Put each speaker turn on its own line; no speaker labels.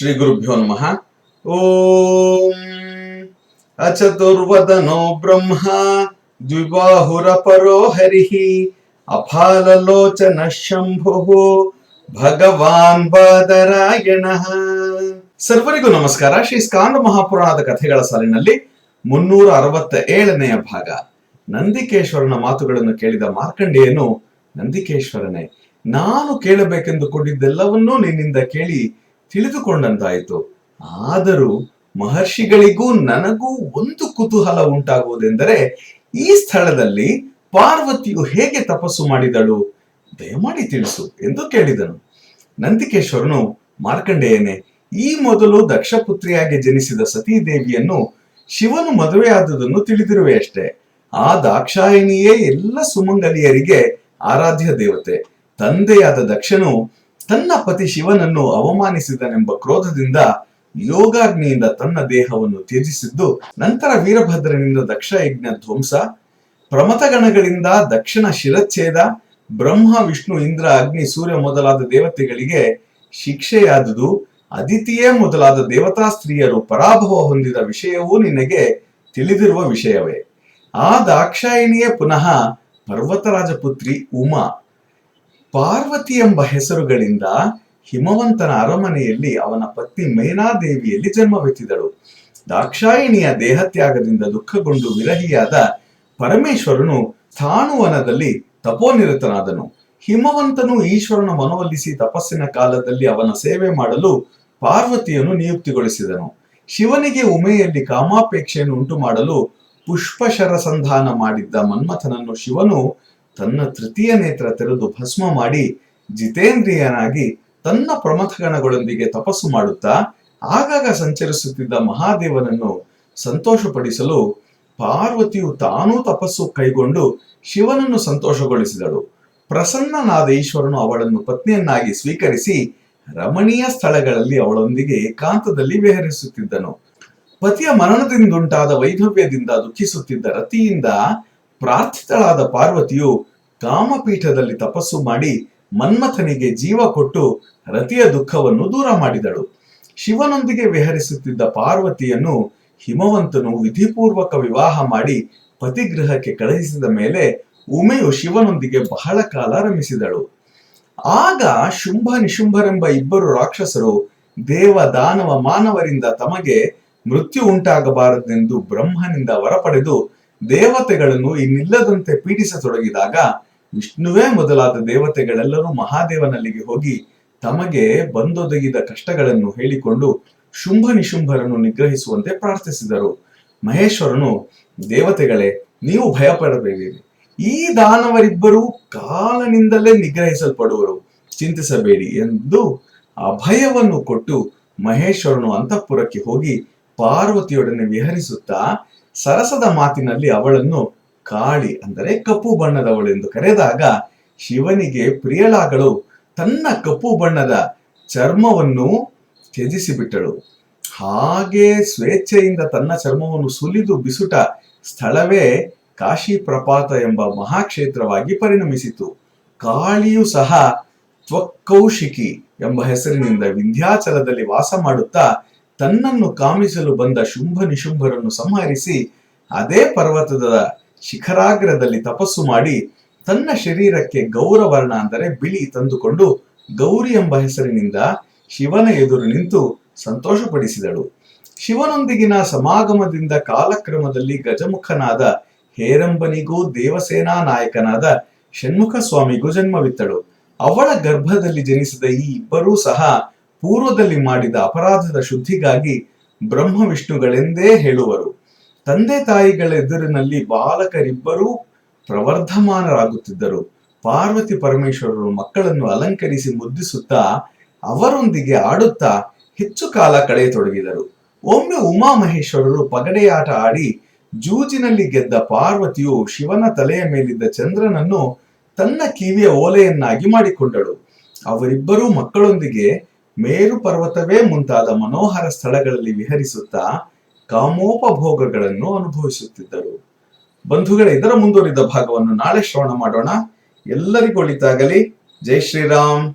ಶ್ರೀ ಗುರುಭ್ಯೋ ನಮಃ. ಓಂ ಅಚತುರ್ವದನೋ ಬ್ರಹ್ಮ ದ್ವಿಬಾಹುರ ಪರೋ ಹರಿಃ ಅಫಾಲಲೋಚನ ಶಂಭು ಭಗವಾನ್ ಬಾದರಾಯಣ. ಸರ್ವರಿಗೂ ನಮಸ್ಕಾರ. ಶ್ರೀ ಸ್ಕಾಂದ ಮಹಾಪುರಾಣದ ಕಥೆಗಳ ಸಾಲಿನಲ್ಲಿ ಮುನ್ನೂರ ಅರವತ್ತ ಏಳನೆಯ ಭಾಗ. ನಂದಿಕೇಶ್ವರನ ಮಾತುಗಳನ್ನು ಕೇಳಿದ ಮಾರ್ಕಂಡೆಯನು, ನಂದಿಕೇಶ್ವರನೇ, ನಾನು ಕೇಳಬೇಕೆಂದು ಕೊಂಡಿದ್ದೆಲ್ಲವನ್ನೂ ನಿನ್ನಿಂದ ಕೇಳಿ ತಿಳಿದುಕೊಂಡಂತಾಯಿತು. ಆದರೂ ಮಹರ್ಷಿಗಳಿಗೂ ನನಗೂ ಒಂದು ಕುತೂಹಲ ಉಂಟಾಗುವುದೆಂದರೆ, ಈ ಸ್ಥಳದಲ್ಲಿ ಪಾರ್ವತಿಯು ಹೇಗೆ ತಪಸ್ಸು ಮಾಡಿದಳು? ದಯಮಾಡಿ ತಿಳಿಸು ಎಂದು ಕೇಳಿದನು. ನಂದಿಕೇಶ್ವರನು, ಮಾರ್ಕಂಡೇಯನೇ, ಈ ಮೊದಲು ದಕ್ಷಪುತ್ರಿಯಾಗಿ ಜನಿಸಿದ ಸತೀದೇವಿಯನ್ನು ಶಿವನು ಮದುವೆಯಾದದನ್ನು ತಿಳಿದಿರುವೆ ಅಷ್ಟೇ. ಆ ದಾಕ್ಷಾಯಿಣಿಯೇ ಎಲ್ಲ ಸುಮಂಗಲಿಯರಿಗೆ ಆರಾಧ್ಯ ದೇವತೆ. ತಂದೆಯಾದ ದಕ್ಷನು ತನ್ನ ಪತಿ ಶಿವನನ್ನು ಅವಮಾನಿಸಿದನೆಂಬ ಕ್ರೋಧದಿಂದ ಯೋಗಾಗ್ನಿಯಿಂದ ತನ್ನ ದೇಹವನ್ನು ತ್ಯಜಿಸಿದ್ದು, ನಂತರ ವೀರಭದ್ರನಿಂದ ದಕ್ಷ ಯಜ್ಞ ಧ್ವಂಸ ಪ್ರಮತಗಣಗಳಿಂದ ದಕ್ಷಿಣ ಶಿರಚ್ಛೇದ, ಬ್ರಹ್ಮ, ವಿಷ್ಣು, ಇಂದ್ರ, ಅಗ್ನಿ, ಸೂರ್ಯ ಮೊದಲಾದ ದೇವತೆಗಳಿಗೆ ಶಿಕ್ಷೆಯಾದುದು ಅದಿತಿಯೇ ಮೊದಲಾದ ದೇವತಾ ಸ್ತ್ರೀಯರು ಪರಾಭವ ಹೊಂದಿದ ವಿಷಯವೂ ನಿನಗೆ ತಿಳಿದಿರುವ ವಿಷಯವೇ. ಆ ದಾಕ್ಷಾಯಿಣಿಯೇ ಪುನಃ ಪರ್ವತರಾಜ ಪುತ್ರಿ ಉಮಾ. ಪಾರ್ವತಿ ಎಂಬ ಹೆಸರುಗಳಿಂದ ಹಿಮವಂತನ ಅರಮನೆಯಲ್ಲಿ ಅವನ ಪತ್ನಿ ಮೇನಾದೇವಿಯಲ್ಲಿ ಜನ್ಮವೆತ್ತಿದಳು ದಾಕ್ಷಾಯಿಣಿಯ ದೇಹತ್ಯಾಗದಿಂದ ದುಃಖಗೊಂಡು ವಿರಹಿಯಾದ ಪರಮೇಶ್ವರನು ತಾಣುವನದಲ್ಲಿ ತಪೋನಿರತನಾದನು. ಹಿಮವಂತನು ಈಶ್ವರನ ಮನವೊಲಿಸಿ ತಪಸ್ಸಿನ ಕಾಲದಲ್ಲಿ ಅವನ ಸೇವೆ ಮಾಡಲು ಪಾರ್ವತಿಯನ್ನು ನಿಯುಕ್ತಿಗೊಳಿಸಿದನು. ಶಿವನಿಗೆ ಉಮೆಯಲ್ಲಿ ಕಾಮಾಪೇಕ್ಷೆಯನ್ನು ಉಂಟು ಮಾಡಲು ಪುಷ್ಪಶರಸಂಧಾನ ಮಾಡಿದ್ದ ಮನ್ಮಥನನ್ನು ಶಿವನು ತನ್ನ ತೃತೀಯ ನೇತ್ರ ತೆರೆದು ಭಸ್ಮ ಮಾಡಿ ಜಿತೇಂದ್ರಿಯನಾಗಿ ತನ್ನ ಪ್ರಮಥಗಣಗಳೊಂದಿಗೆ ತಪಸ್ಸು ಮಾಡುತ್ತಾ ಆಗಾಗ ಸಂಚರಿಸುತ್ತಿದ್ದ ಮಹಾದೇವನನ್ನು ಸಂತೋಷಪಡಿಸಲು ಪಾರ್ವತಿಯು ತಾನೂ ತಪಸ್ಸು ಕೈಗೊಂಡು ಶಿವನನ್ನು ಸಂತೋಷಗೊಳಿಸಿದಳು. ಪ್ರಸನ್ನನಾದ ಈಶ್ವರನು ಅವಳನ್ನು ಪತ್ನಿಯನ್ನಾಗಿ ಸ್ವೀಕರಿಸಿ ರಮಣೀಯ ಸ್ಥಳಗಳಲ್ಲಿ ಅವಳೊಂದಿಗೆ ಏಕಾಂತದಲ್ಲಿ ವಿಹರಿಸುತ್ತಿದ್ದನು. ಪತಿಯ ಮರಣದಿಂದುಂಟಾದ ವೈಧವ್ಯದಿಂದ ದುಃಖಿಸುತ್ತಿದ್ದ ರತಿಯಿಂದ ಪ್ರಾರ್ಥಿತಳಾದ ಪಾರ್ವತಿಯು ಕಾಮಪೀಠದಲ್ಲಿ ತಪಸ್ಸು ಮಾಡಿ ಮನ್ಮಥನಿಗೆ ಜೀವ ಕೊಟ್ಟು ರತಿಯ ದುಃಖವನ್ನು ದೂರ ಮಾಡಿದಳು. ಶಿವನೊಂದಿಗೆ ವಿಹರಿಸುತ್ತಿದ್ದ ಪಾರ್ವತಿಯನ್ನು ಹಿಮವಂತನು ವಿಧಿಪೂರ್ವಕ ವಿವಾಹ ಮಾಡಿ ಪತಿಗೃಹಕ್ಕೆ ಕಳುಹಿಸಿದ ಮೇಲೆ ಉಮೆಯು ಶಿವನೊಂದಿಗೆ ಬಹಳ ಕಾಲ ರಮಿಸಿದಳು. ಆಗ ಶುಂಭ ನಿಶುಂಭರೆಂಬ ಇಬ್ಬರು ರಾಕ್ಷಸರು ದೇವ ದಾನವ ಮಾನವರಿಂದ ತಮಗೆ ಮೃತ್ಯು ಉಂಟಾಗಬಾರದೆಂದು ಬ್ರಹ್ಮನಿಂದ ವರ ಪಡೆದು ದೇವತೆಗಳನ್ನು ಇನ್ನಿಲ್ಲದಂತೆ ಪೀಡಿಸತೊಡಗಿದಾಗ ವಿಷ್ಣುವೇ ಮೊದಲಾದ ದೇವತೆಗಳೆಲ್ಲರೂ ಮಹಾದೇವನಲ್ಲಿಗೆ ಹೋಗಿ ತಮಗೆ ಬಂದೊದಗಿದ ಕಷ್ಟಗಳನ್ನು ಹೇಳಿಕೊಂಡು ಶುಂಭ ನಿಶುಂಭರನ್ನು ನಿಗ್ರಹಿಸುವಂತೆ ಪ್ರಾರ್ಥಿಸಿದರು. ಮಹೇಶ್ವರನು, ದೇವತೆಗಳೇ, ನೀವು ಭಯಪಡಬೇಡಿರಿ. ಈ ದಾನವರಿಬ್ಬರೂ ಕಾಲನಿಂದಲೇ ನಿಗ್ರಹಿಸಲ್ಪಡುವರು. ಚಿಂತಿಸಬೇಡಿ ಎಂದು ಅಭಯವನ್ನು ಕೊಟ್ಟು ಮಹೇಶ್ವರನು ಅಂತಃಪುರಕ್ಕೆ ಹೋಗಿ ಪಾರ್ವತಿಯೊಡನೆ ವಿಹರಿಸುತ್ತಾ ಸರಸದ ಮಾತಿನಲ್ಲಿ ಅವಳನ್ನು ಕಾಳಿ ಅಂದರೆ ಕಪ್ಪು ಬಣ್ಣದವಳೆಂದು ಕರೆದಾಗ ಶಿವನಿಗೆ ಪ್ರಿಯಳಾಗಳು ತನ್ನ ಕಪ್ಪು ಬಣ್ಣದ ಚರ್ಮವನ್ನು ತ್ಯಜಿಸಿಬಿಟ್ಟಳು. ಹಾಗೆ ಸ್ವೇಚ್ಛೆಯಿಂದ ತನ್ನ ಚರ್ಮವನ್ನು ಸುಲಿದು ಬಿಸುಟ ಸ್ಥಳವೇ ಕಾಶಿ ಪ್ರಪಾತ ಎಂಬ ಮಹಾಕ್ಷೇತ್ರವಾಗಿ ಪರಿಣಮಿಸಿತು. ಕಾಳಿಯು ಸಹ ತ್ವಕ್ಕೌಶಿಕಿ ಎಂಬ ಹೆಸರಿನಿಂದ ವಿಂಧ್ಯಾಚಲದಲ್ಲಿ ವಾಸ ಮಾಡುತ್ತಾ ತನ್ನನ್ನು ಕಾಮಿಸಲು ಬಂದ ಶುಂಭ ನಿಶುಂಭರನ್ನು ಸಂಹರಿಸಿ ಅದೇ ಪರ್ವತದ ಶಿಖರಾಗ್ರದಲ್ಲಿ ತಪಸ್ಸು ಮಾಡಿ ತನ್ನ ಶರೀರಕ್ಕೆ ಗೌರವರ್ಣ ಅಂದರೆ ಬಿಳಿ ತಂದುಕೊಂಡು ಗೌರಿ ಎಂಬ ಹೆಸರಿನಿಂದ ಶಿವನ ಎದುರು ನಿಂತು ಸಂತೋಷಪಡಿಸಿದಳು. ಶಿವನೊಂದಿಗಿನ ಸಮಾಗಮದಿಂದ ಕಾಲಕ್ರಮದಲ್ಲಿ ಗಜಮುಖನಾದ ಹೇರಂಬನಿಗೂ ದೇವಸೇನಾ ನಾಯಕನಾದ ಷಣ್ಮುಖ ಸ್ವಾಮಿಗೂ ಜನ್ಮವಿತ್ತಳು. ಅವಳ ಗರ್ಭದಲ್ಲಿ ಜನಿಸಿದ ಈ ಇಬ್ಬರೂ ಸಹ ಪೂರ್ವದಲ್ಲಿ ಮಾಡಿದ ಅಪರಾಧದ ಶುದ್ಧಿಗಾಗಿ ಬ್ರಹ್ಮ ವಿಷ್ಣುಗಳೆಂದೇ ಹೇಳುವರು. ತಂದೆ ತಾಯಿಗಳ ಎದುರಿನಲ್ಲಿ ಬಾಲಕರಿಬ್ಬರೂ ಪ್ರವರ್ಧಮಾನರಾಗುತ್ತಿದ್ದರು. ಪಾರ್ವತಿ ಪರಮೇಶ್ವರರು ಮಕ್ಕಳನ್ನು ಅಲಂಕರಿಸಿ ಮುದ್ದಿಸುತ್ತಾ ಅವರೊಂದಿಗೆ ಆಡುತ್ತಾ ಹೆಚ್ಚು ಕಾಲ ಕಳೆಯತೊಡಗಿದರು. ಒಮ್ಮೆ ಉಮಾ ಮಹೇಶ್ವರರು ಪಗಡೆಯಾಟ ಆಡಿ ಜೂಜಿನಲ್ಲಿ ಗೆದ್ದ ಪಾರ್ವತಿಯು ಶಿವನ ತಲೆಯ ಮೇಲಿದ್ದ ಚಂದ್ರನನ್ನು ತನ್ನ ಕಿವಿಯ ಓಲೆಯನ್ನಾಗಿ ಮಾಡಿಕೊಂಡಳು. ಅವರಿಬ್ಬರೂ ಮಕ್ಕಳೊಂದಿಗೆ ಮೇರು ಪರ್ವತವೇ ಮುಂತಾದ ಮನೋಹರ ಸ್ಥಳಗಳಲ್ಲಿ ವಿಹರಿಸುತ್ತಾ ಕಾಮೋಪಭೋಗಗಳನ್ನು ಅನುಭವಿಸುತ್ತಿದ್ದರು. ಬಂಧುಗಳ, ಇದರ ಮುಂದುವರಿದ ಭಾಗವನ್ನು ನಾಳೆ ಶ್ರವಣ ಮಾಡೋಣ. ಎಲ್ಲರಿಗೂ ಒಳಿತಾಗಲಿ. ಜೈ ಶ್ರೀರಾಮ್.